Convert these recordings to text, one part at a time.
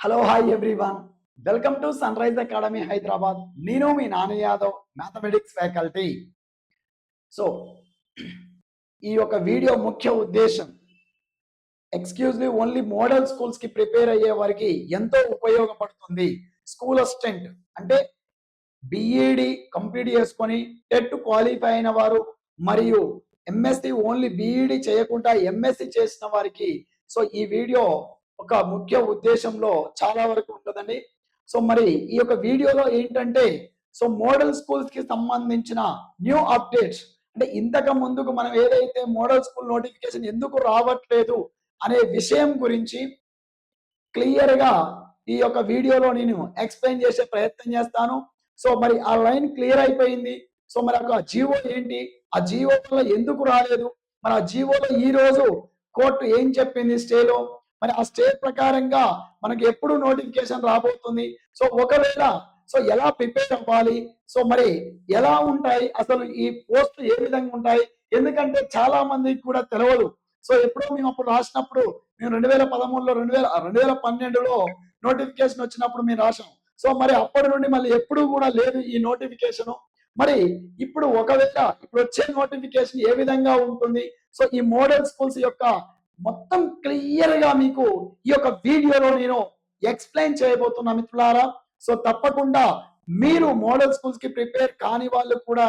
Hello hi everyone welcome to sunrise academy Hyderabad నేను మీ Nani Yadav mathematics faculty so ఈ యొక్క video ముఖ్య ఉద్దేశం ఎక్స్క్యూజ్లీ ఓన్లీ మోడల్ స్కూల్స్కి ప్రిపేర్ అయ్యే వారికి ఎంతో ఉపయోగపడుతుంది. స్కూల్ అసిస్టెంట్ అంటే బిఈడి కంప్లీట్ చేసుకొని టెట్ క్వాలిఫై అయిన వారు మరియు ఎంఎస్సి ఓన్లీ బిఈడి చేయకుండా ఎంఎస్సి చేసిన వారికి. సో ఈ వీడియో ఒక ముఖ్య ఉద్దేశంలో చాలా వరకు ఉంటుందండి. సో మరి ఈ యొక్క వీడియోలో ఏంటంటే సో మోడల్ స్కూల్స్కి సంబంధించిన న్యూ అప్డేట్స్. అంటే ఇంతకు ముందుకు మనం ఏదైతే మోడల్ స్కూల్ నోటిఫికేషన్ ఎందుకు రావట్లేదు అనే విషయం గురించి క్లియర్గా ఈ యొక్క వీడియోలో నేను ఎక్స్ప్లెయిన్ చేసే ప్రయత్నం చేస్తాను. సో మరి ఆ లైన్ క్లియర్ అయిపోయింది. సో మరి ఒక జీవో ఏంటి? ఆ జీవో ఎందుకు రాలేదు? మరి ఆ జీవోలో ఈ రోజు కోర్టు ఏం చెప్పింది స్టేలో? మరి ఆ స్టేట్ ప్రకారంగా మనకి ఎప్పుడు నోటిఫికేషన్ రాబోతుంది? సో ఒకవేళ సో ఎలా ప్రిపేర్ అవ్వాలి? సో మరి ఎలా ఉంటాయి? అసలు ఈ పోస్ట్ ఏ విధంగా ఉంటాయి? ఎందుకంటే చాలా మందికి కూడా తెలియదు సో ఎప్పుడో మేము అప్పుడు రాసినప్పుడు మేము రెండు వేల పదమూడులో రెండు వేల రెండు వేల పన్నెండులో నోటిఫికేషన్ వచ్చినప్పుడు మేము రాసాం సో మరి అప్పటి నుండి మళ్ళీ ఎప్పుడు కూడా లేదు ఈ నోటిఫికేషన్ మరి ఇప్పుడు ఒకవేళ ఇప్పుడు వచ్చే నోటిఫికేషన్ ఏ విధంగా ఉంటుంది? సో ఈ మోడల్ స్కూల్స్ యొక్క మొత్తం క్లియర్గా మీకు ఈ యొక్క వీడియోలో నేను ఎక్స్ప్లెయిన్ చేయబోతున్నా మిత్రులారా. సో తప్పకుండా మీరు మోడల్ స్కూల్స్కి ప్రిపేర్ కాని వాళ్ళు కూడా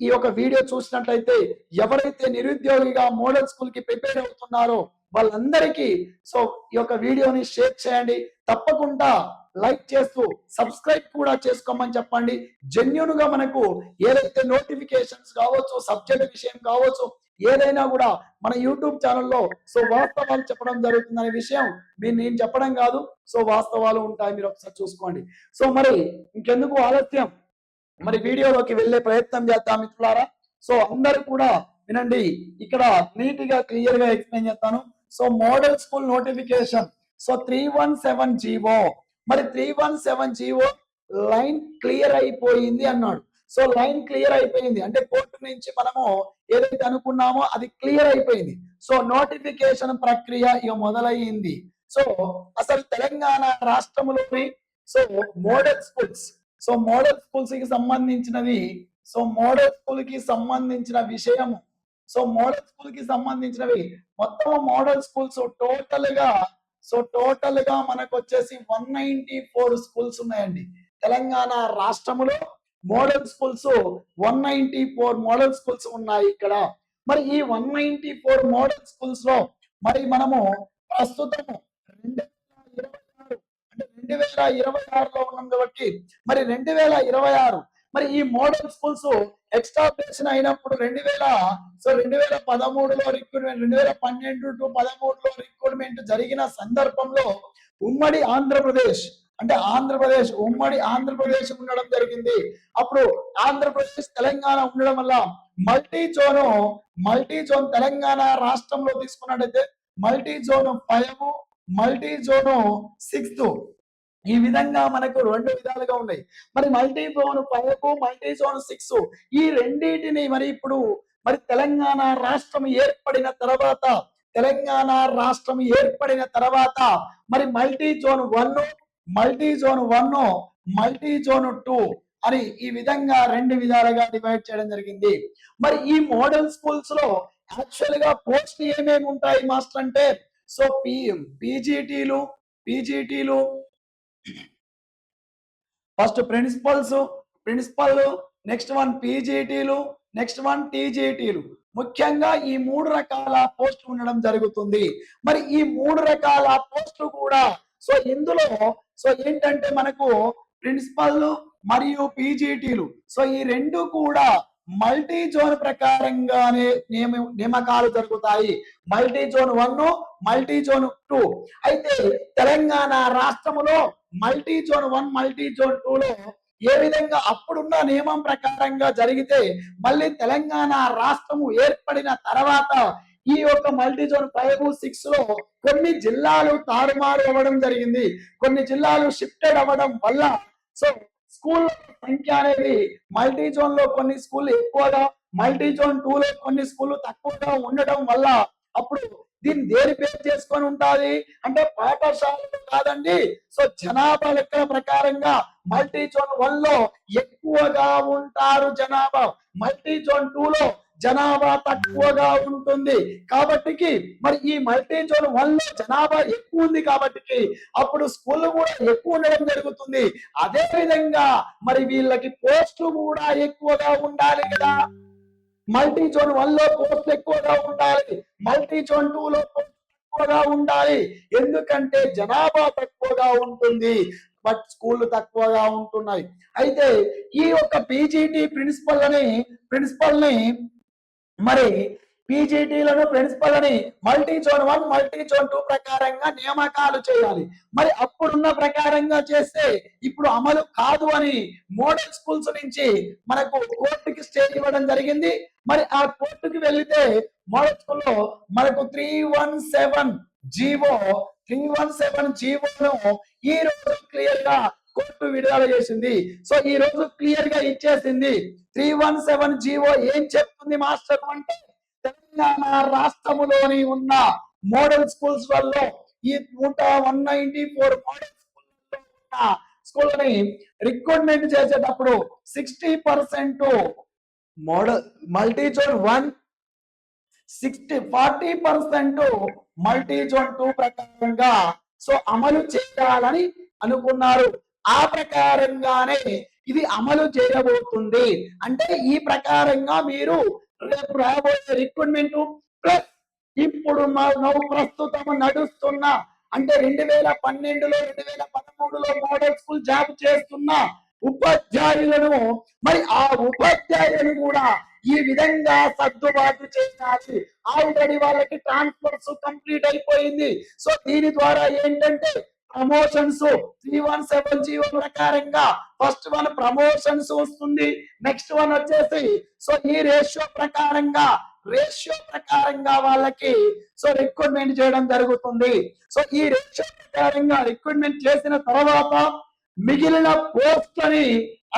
ఈ యొక్క వీడియో చూసినట్లయితే ఎవరైతే నిరుద్యోగిగా మోడల్ స్కూల్కి ప్రిపేర్ అవుతున్నారో వాళ్ళందరికీ సో ఈ యొక్క వీడియోని షేర్ చేయండి. తప్పకుండా లైక్ చేస్తూ సబ్స్క్రైబ్ కూడా చేసుకోమని చెప్పండి. జెన్యున్గా మనకు ఏదైతే నోటిఫికేషన్స్ కావచ్చు సబ్జెక్ట్ విషయం కావచ్చు ఏదైనా కూడా మన యూట్యూబ్ ఛానల్లో సో వాస్తవాలు చెప్పడం జరుగుతుందనే విషయం మీరు నేను చెప్పడం కాదు. సో వాస్తవాలు ఉంటాయి మీరు ఒకసారి చూసుకోండి. సో మరి ఇంకెందుకు ఆలస్యం? మరి వీడియోలోకి వెళ్ళే ప్రయత్నం చేద్దాం మిత్రులారా. సో అందరు కూడా వినండి ఇక్కడ నీట్గా క్లియర్గా ఎక్స్ప్లెయిన్ చేస్తాను. So model school notification. So three one seven GO. మరి three one seven GO line clear అయిపోయింది అన్నాడు. సో లైన్ క్లియర్ అయిపోయింది. అంటే కోర్టు నుంచి మనము ఏదైతే అనుకున్నామో అది క్లియర్ అయిపోయింది. సో నోటిఫికేషన్ ప్రక్రియ ఇక మొదలయ్యింది. సో అసలు తెలంగాణ రాష్ట్రంలోని so model schools so model స్కూల్స్కి సంబంధించినవి సో మోడల్ స్కూల్కి సంబంధించిన విషయము సో మోడల్ స్కూల్కి సంబంధించినవి మొత్తం మోడల్ స్కూల్స్ టోటల్గా సో టోటల్గా మనకు వచ్చేసి వన్ నైన్టీ ఫోర్ స్కూల్స్ ఉన్నాయండి. Telangana రాష్ట్రములో model schools one ninety four model schools ఉన్నాయి ఇక్కడ. మరి ఈ వన్ నైన్టీ ఫోర్ మోడల్ స్కూల్స్లో మరి మనము ప్రస్తుతం రెండు వేల ఇరవై ఆరు అంటే రెండు వేల ఇరవై ఆరులో ఉన్నాం కాబట్టి మరి రెండు వేల ఇరవై ఆరు మరి ఈ మోడల్ స్కూల్స్ ఎక్స్టాబ్లిషన్ అయినప్పుడు రెండు వేల సో రెండు వేల పదమూడులో రిక్రూట్మెంట్ రెండు వేల పన్నెండు టు పదమూడులో రిక్రూట్మెంట్ జరిగిన సందర్భంలో ఉమ్మడి ఆంధ్రప్రదేశ్ అంటే ఆంధ్రప్రదేశ్ ఉమ్మడి ఆంధ్రప్రదేశ్ ఉండడం జరిగింది. అప్పుడు ఆంధ్రప్రదేశ్ తెలంగాణ ఉండడం వల్ల multi zone multi zone Telangana రాష్ట్రంలో తీసుకున్నట్టయితే multi zone five multi zone sixth ఈ విధంగా మనకు రెండు విధాలుగా ఉన్నాయి. మరి multi zone five multi zone six ఈ రెండింటిని మరి ఇప్పుడు మరి తెలంగాణ రాష్ట్రం ఏర్పడిన తర్వాత తెలంగాణ రాష్ట్రం ఏర్పడిన తర్వాత మరి multi zone one multi zone one multi zone two అని ఈ విధంగా రెండు విధాలుగా డివైడ్ చేయడం జరిగింది. మరి ఈ మోడల్ స్కూల్స్లో యాక్చువల్గా పోస్ట్ ఏమేమి ఉంటాయి మాస్టర్ అంటే? సో పి పీజీటీలు పీజీటీలు first principals principal next one పీజీటీలు next one టీజీటీలు. ముఖ్యంగా ఈ మూడు రకాల పోస్ట్ ఉండడం జరుగుతుంది. మరి ఈ మూడు రకాల పోస్టులు కూడా సో ఇందులో సో ఏంటంటే మనకు ప్రిన్సిపల్ మరియు పీజీటీలు. సో ఈ రెండు కూడా మల్టీ జోన్ ప్రకారంగానే నియమ నియమకాలు జరుగుతాయి. Multi zone one multi zone two. అయితే Telangana రాష్ట్రములో multi zone one multi zone two లో ఏ విధంగా అప్పుడున్న నియమం ప్రకారంగా జరిగితే మళ్ళీ తెలంగాణ రాష్ట్రము ఏర్పడిన తర్వాత ఈ యొక్క మల్టీ జోన్ ఫైవ్ సిక్స్లో కొన్ని జిల్లాలు తారుమారు అవ్వడం జరిగింది. కొన్ని జిల్లాలు షిఫ్టెడ్ అవ్వడం వల్ల సో స్కూల్ సంఖ్య అనేది మల్టీ జోన్లో కొన్ని స్కూల్ ఎక్కువగా మల్టీ జోన్ టూ లో కొన్ని స్కూల్ తక్కువగా ఉండడం వల్ల అప్పుడు దీన్ని దేని పేరు చేసుకొని ఉండాలి అంటే పాఠశాలలు కాదండి. సో జనాభా లెక్కల ప్రకారంగా మల్టీ జోన్ వన్లో ఎక్కువగా ఉంటారు జనాభా. మల్టీ జోన్ టూ లో జనాభా తక్కువగా ఉంటుంది. కాబట్టికి మరి ఈ మల్టీ జోన్ వన్లో జనాభా ఎక్కువ ఉంది కాబట్టికి అప్పుడు స్కూల్ కూడా ఎక్కువ ఉండడం జరుగుతుంది. అదే విధంగా మరి వీళ్ళకి పోస్టులు కూడా ఎక్కువగా ఉండాలి కదా. మల్టీ జోన్ వన్లో పోస్టులు ఎక్కువగా ఉండాలి. మల్టీ జోన్ టూ లో ఎక్కువగా తక్కువగా ఉండాలి. ఎందుకంటే జనాభా తక్కువగా ఉంటుంది. బట్ స్కూల్ తక్కువగా ఉంటున్నాయి. అయితే ఈ యొక్క పీజీటీ ప్రిన్సిపల్ అని ప్రిన్సిపల్ని మరి పీజీటీలను ప్రిన్సిపల్ అని multi zone one multi zone two ప్రకారంగా నియామకాలు చేయాలి. మరి అప్పుడున్న ప్రకారంగా చేస్తే ఇప్పుడు అమలు కాదు అని మోడల్ స్కూల్స్ నుంచి మనకు కోర్టుకి స్టే ఇవ్వడం జరిగింది. మరి ఆ కోర్టుకి వెళ్తే మోడల్ స్కూల్లో మనకు three one seven GO three one seven జీవోను ఈ రోజు క్లియర్గా కోర్టు విడుదల చేసింది. సో ఈ రోజు క్లియర్గా ఇచ్చేసింది. త్రీ వన్ సెవెన్ జీవో ఏం చెప్తుంది మాస్టర్ అంటే తెలంగాణ రాష్ట్రములోని ఉన్న మోడల్ స్కూల్స్ వల్ల ఈ నూట వన్ నైన్టీ ఫోర్ మోడల్ స్కూల్లో ఉన్న స్కూల్ని రిక్రూట్మెంట్ చేసేటప్పుడు sixty percent model multi zone one sixty forty percent multi zone two ప్రకారంగా సో అమలు చేయాలని అనుకున్నారు. ఆ ప్రకారంగానే ఇది అమలు చేయబోతుంది. అంటే ఈ ప్రకారంగా మీరు రేపు రాబోయే రిక్రూట్మెంట్ ప్లస్ ఇప్పుడు మా ప్రస్తుతం నడుస్తున్న అంటే రెండు వేల పన్నెండులో రెండు వేల పదమూడులో మోడల్ స్కూల్ జాబ్ చేస్తున్న ఉపాధ్యాయులను మరి ఆ ఉపాధ్యాయులను కూడా ఈ విధంగా సర్దుబాటు చేయాలి ఆల్రెడీ వాళ్ళకి ట్రాన్స్ఫర్స్ కంప్లీట్ అయిపోయింది. సో దీని ద్వారా ఏంటంటే promotions three one seven GO ప్రకారంగా. ఫస్ట్ వన్ ప్రమోషన్స్ వస్తుంది. నెక్స్ట్ వన్ వచ్చేసి సో ఈ రేషియో ప్రకారంగా రేషియో ప్రకారంగా వాళ్ళకి సో రిక్రూట్మెంట్ చేయడం జరుగుతుంది. సో ఈ రేషియో ప్రకారంగా రిక్రూట్మెంట్ చేసిన తర్వాత మిగిలిన పోస్టులని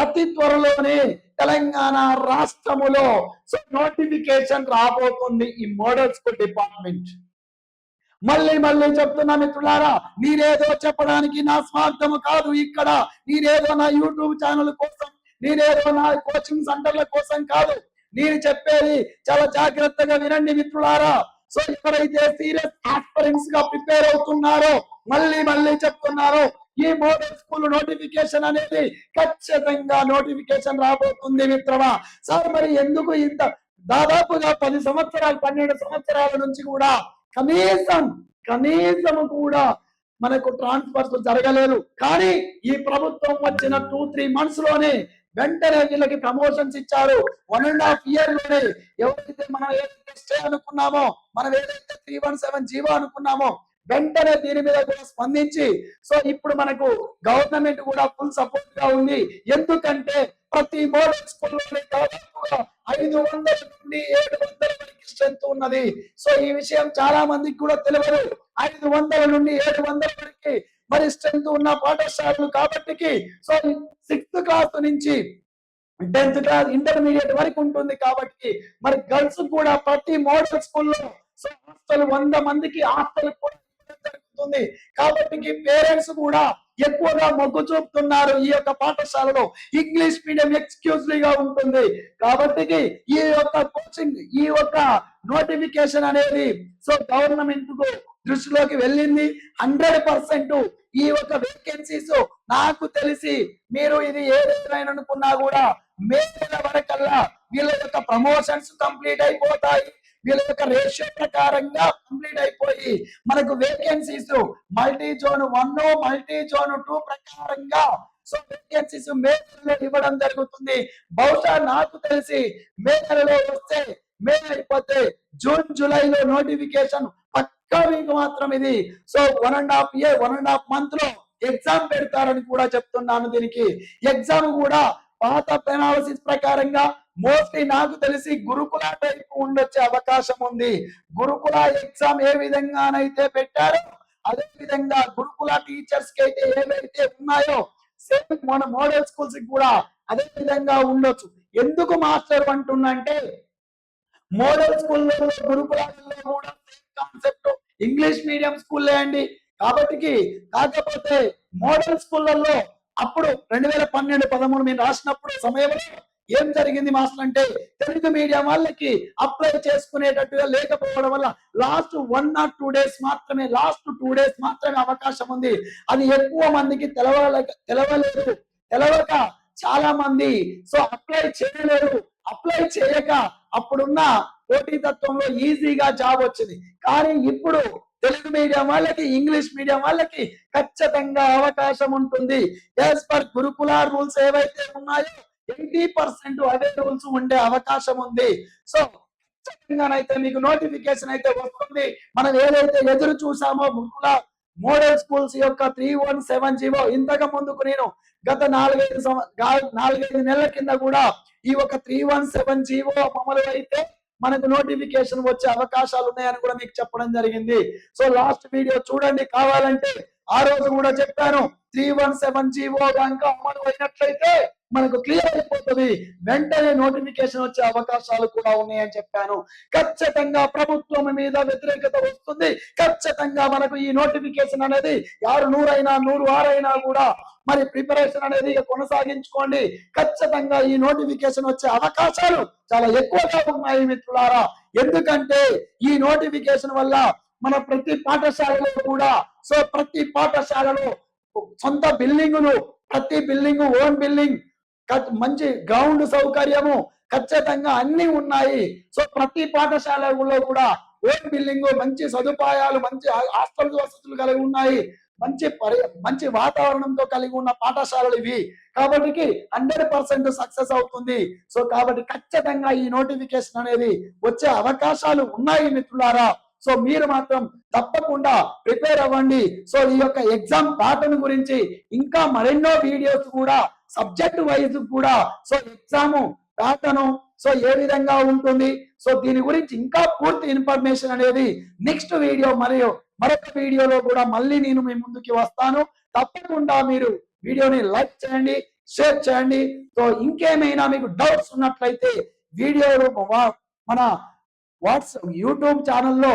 అతి త్వరలోనే తెలంగాణ రాష్ట్రములో సో నోటిఫికేషన్ రాబోతుంది ఈ మోడల్ స్కూల్ డిపార్ట్మెంట్ మళ్ళీ మళ్ళీ చెప్తున్నా మిత్రులారా నేనేదో చెప్పడానికి నా స్వార్థము కాదు ఇక్కడ. నేనేదో నా యూట్యూబ్ ఛానల్ కోసం నేనేదో నా కోచింగ్ సెంటర్ల కోసం కాదు. నేను చెప్పేది చాలా జాగ్రత్తగా వినండి మిత్రులారా. సో ఎక్కడైతే సీరియస్ ఆస్పరెంట్స్గా ప్రిపేర్ అవుతున్నారో మళ్ళీ మళ్ళీ చెప్తున్నారు ఈ మోడల్ స్కూల్ నోటిఫికేషన్ అనేది ఖచ్చితంగా నోటిఫికేషన్ రాబోతుంది మిత్రమా. సార్ మరి ఎందుకు ఇంత దాదాపుగా పది సంవత్సరాలు పన్నెండు సంవత్సరాల నుంచి కూడా కనీసం కనీసం కూడా మనకు ట్రాన్స్ఫర్స్ జరగలేదు. కానీ ఈ ప్రభుత్వం వచ్చిన టూ త్రీ మంత్స్లోనే వెంటనే వీళ్ళకి ప్రమోషన్స్ ఇచ్చారు. వన్ అండ్ హాఫ్ ఇయర్లోనే ఎవరైతే మనం ఏదైతే స్టే అనుకున్నామో మనం ఏదైతే త్రీ వన్ సెవెన్ జీవో అనుకున్నామో వెంటనే దీని మీద కూడా స్పందించి సో ఇప్పుడు మనకు గవర్నమెంట్ కూడా ఫుల్ సపోర్ట్గా ఉంది. ఎందుకంటే ప్రతి మోడల్ స్కూల్లోనే దాదాపుగా ఐదు వందల నుండి ఏడు వందల వరకు స్ట్రెంత్ ఉన్నది. సో ఈ విషయం చాలా మందికి కూడా తెలియదు. ఐదు వందల నుండి ఏడు వందల వరకు మరి స్ట్రెంత్ ఉన్న పాఠశాలలు కాబట్టి సో సిక్స్త్ క్లాస్ నుంచి టెన్త్ క్లాస్ ఇంటర్మీడియట్ వరకు ఉంటుంది కాబట్టి మరి గర్ల్స్ కూడా ప్రతి మోడల్ స్కూల్లో సో హాస్టల్ వంద మందికి హాస్టల్ కూడా జరుగుతుంది. కాబట్టి పేరెంట్స్ కూడా ఎక్కువగా మొగ్గు చూపుతున్నారు ఈ యొక్క పాఠశాలలో. ఇంగ్లీష్ మీడియం ఎక్స్క్యూజ్లీ గా ఉంటుంది. కాబట్టి ఈ యొక్క కోచింగ్ ఈ యొక్క నోటిఫికేషన్ అనేది సో గవర్నమెంట్కు దృష్టిలోకి వెళ్ళింది. హండ్రెడ్ పర్సెంట్ ఈ యొక్క వేకెన్సీస్ నాకు తెలిసి మీరు ఇది ఏదైనా అనుకున్నా కూడా మే నెల వరకల్లా వీళ్ళ యొక్క ప్రమోషన్స్ కంప్లీట్ అయిపోతాయి. వీళ్ళ యొక్క రేషియో ప్రకారంగా కంప్లీట్ అయిపోయి మనకు vacancies multi zone one multi zone two ప్రకారంగా సో వేకెన్సీస్ మే నెలలో ఇవ్వడం జరుగుతుంది. బహుశా నాకు తెలిసి మే నెలలో వస్తే మే అయిపోతే జూన్ జూలైలో నోటిఫికేషన్ పక్కా మీకు మాత్రం ఇది. So one and half year one and half మంత్లో ఎగ్జామ్ పెడతారని కూడా చెప్తున్నాను దీనికి. ఎగ్జామ్ కూడా పాత పెనాలసిస్ ప్రకారంగా మోస్ట్లీ నాకు తెలిసి గురుకుల టైపు ఉండొచ్చే అవకాశం ఉంది. గురుకుల ఎగ్జామ్ ఏ విధంగానైతే పెట్టారో అదే విధంగా గురుకుల టీచర్స్కి అయితే ఏవైతే ఉన్నాయో సేమ్ మన మోడల్ స్కూల్స్కి కూడా అదే విధంగా ఉండొచ్చు. ఎందుకు మాస్టర్ అంటున్నంటే మోడల్ స్కూల్లో గురుకులాల్లో కూడా సేమ్ కాన్సెప్ట్ ఇంగ్లీష్ మీడియం స్కూల్లే అండి. కాబట్టి కాకపోతే మోడల్ స్కూళ్ళల్లో అప్పుడు రెండు వేల పన్నెండు పదమూడు మేము రాసినప్పుడు సమయంలో ఏం జరిగింది మాస్టర్ అంటే తెలుగు మీడియా వాళ్ళకి అప్లై చేసుకునేటట్టుగా లేకపోవడం వల్ల last one or two days మాత్రమే లాస్ట్ టూ డేస్ మాత్రమే అవకాశం ఉంది. అది ఎక్కువ మందికి తెలవలేక తెలవలేదు. తెలవక చాలా మంది. సో అప్లై చేయలేరు. అప్లై చేయక అప్పుడున్న పోటీతత్వంలో ఈజీగా జాబ్ వచ్చింది. కానీ ఇప్పుడు తెలుగు మీడియం వాళ్ళకి ఇంగ్లీష్ మీడియం వాళ్ళకి ఖచ్చితంగా అవకాశం ఉంటుంది. యాజ్ పర్ గురుకుల రూల్స్ ఏవైతే ఉన్నాయో ఎయిటీ పర్సెంట్ అదే రూల్స్ ఉండే అవకాశం ఉంది. సో ఖచ్చితంగానైతే మీకు నోటిఫికేషన్ అయితే వస్తుంది. మనం ఏదైతే ఎదురు చూసామో గురుకుల మోడల్ స్కూల్స్ యొక్క త్రీ వన్ సెవెన్ జీవో ఇంతకు ముందుకు నేను గత నాలుగైదు సంవ- నాలుగైదు నెలల కింద కూడా ఈ ఒక త్రీ వన్ సెవెన్ జీవో అమలు అయితే మనకు నోటిఫికేషన్ వచ్చే అవకాశాలు ఉన్నాయని కూడా మీకు చెప్పడం జరిగింది. సో లాస్ట్ వీడియో చూడండి. కావాలంటే ఆ రోజు కూడా చెప్పాను. త్రీ వన్ సెవెన్ జీవో కనుక అమలు అయినట్లయితే మనకు క్లియర్ అయిపోతుంది. వెంటనే నోటిఫికేషన్ వచ్చే అవకాశాలు కూడా ఉన్నాయని చెప్పాను. ఖచ్చితంగా ప్రభుత్వం మీద వ్యతిరేకత వస్తుంది. ఖచ్చితంగా మనకు ఈ నోటిఫికేషన్ అనేది యారు నూరైనా నూరు ఆరైనా కూడా మరి ప్రిపరేషన్ అనేది కొనసాగించుకోండి. ఖచ్చితంగా ఈ నోటిఫికేషన్ వచ్చే అవకాశాలు చాలా ఎక్కువగా ఉన్నాయి మిత్రులారా. ఎందుకంటే ఈ నోటిఫికేషన్ వల్ల మన ప్రతి పాఠశాలలో కూడా సో ప్రతి పాఠశాలలో సొంత బిల్డింగులు ప్రతి బిల్డింగ్ ఓన్ బిల్డింగ్ మంచి గ్రౌండ్ సౌకర్యము ఖచ్చితంగా అన్ని ఉన్నాయి. సో ప్రతి పాఠశాలలో కూడా ఓన్ బిల్డింగ్ మంచి సదుపాయాలు మంచి హాస్టల్ వసతులు కలిగి ఉన్నాయి. మంచి పరి మంచి వాతావరణంతో కలిగి ఉన్న పాఠశాలలు ఇవి. కాబట్టి హండ్రెడ్ పర్సెంట్ సక్సెస్ అవుతుంది. సో కాబట్టి ఖచ్చితంగా ఈ నోటిఫికేషన్ అనేది వచ్చే అవకాశాలు ఉన్నాయి మిత్రులారా. సో మీరు మాత్రం తప్పకుండా ప్రిపేర్ అవ్వండి. సో ఈ యొక్క ఎగ్జామ్ ప్యాటర్న్ గురించి ఇంకా మరెన్నో వీడియోస్ కూడా సబ్జెక్ట్ వైజ్ కూడా సో ఎగ్జామ్ ప్యాటర్న్ సో ఏ విధంగా ఉంటుంది? సో దీని గురించి ఇంకా పూర్తి ఇన్ఫర్మేషన్ అనేది నెక్స్ట్ వీడియో మరియు మరొక వీడియోలో కూడా మళ్ళీ నేను మీ ముందుకి వస్తాను. తప్పకుండా మీరు వీడియోని లైక్ చేయండి షేర్ చేయండి. సో ఇంకేమైనా మీకు డౌట్స్ ఉన్నట్లయితే వీడియోలు మన వాట్సాప్ యూట్యూబ్ ఛానల్లో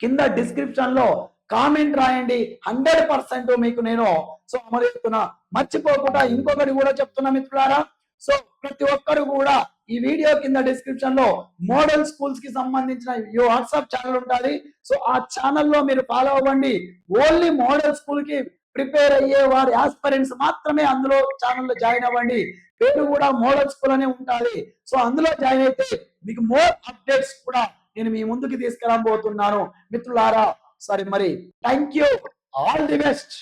కింద డిస్క్రిప్షన్లో కామెంట్ రాయండి. హండ్రెడ్ పర్సెంట్ మీకు నేను సో అమలు చెప్తున్నా మర్చిపోకుండా ఇంకొకటి కూడా చెప్తున్నా మిత్రులారా. సో ప్రతి ఒక్కరు కూడా ఈ వీడియో కింద డిస్క్రిప్షన్లో మోడల్ స్కూల్స్కి సంబంధించిన ఈ వాట్సాప్ ఛానల్ ఉంటుంది. సో ఆ ఛానల్లో మీరు ఫాలో అవ్వండి. ఓన్లీ మోడల్ స్కూల్కి ప్రిపేర్ అయ్యే వారి ఆస్పరెంట్స్ మాత్రమే అందులో ఛానల్లో జాయిన్ అవ్వండి. పేరు కూడా మోడల్ స్కూల్ అనే ఉంటుంది. సో అందులో జాయిన్ అయితే మీకు మోర్ అప్డేట్స్ కూడా నేను మీ ముందుకి తీసుకురాబోతున్నాను. మిత్రులారా సరే మరి thank you all the best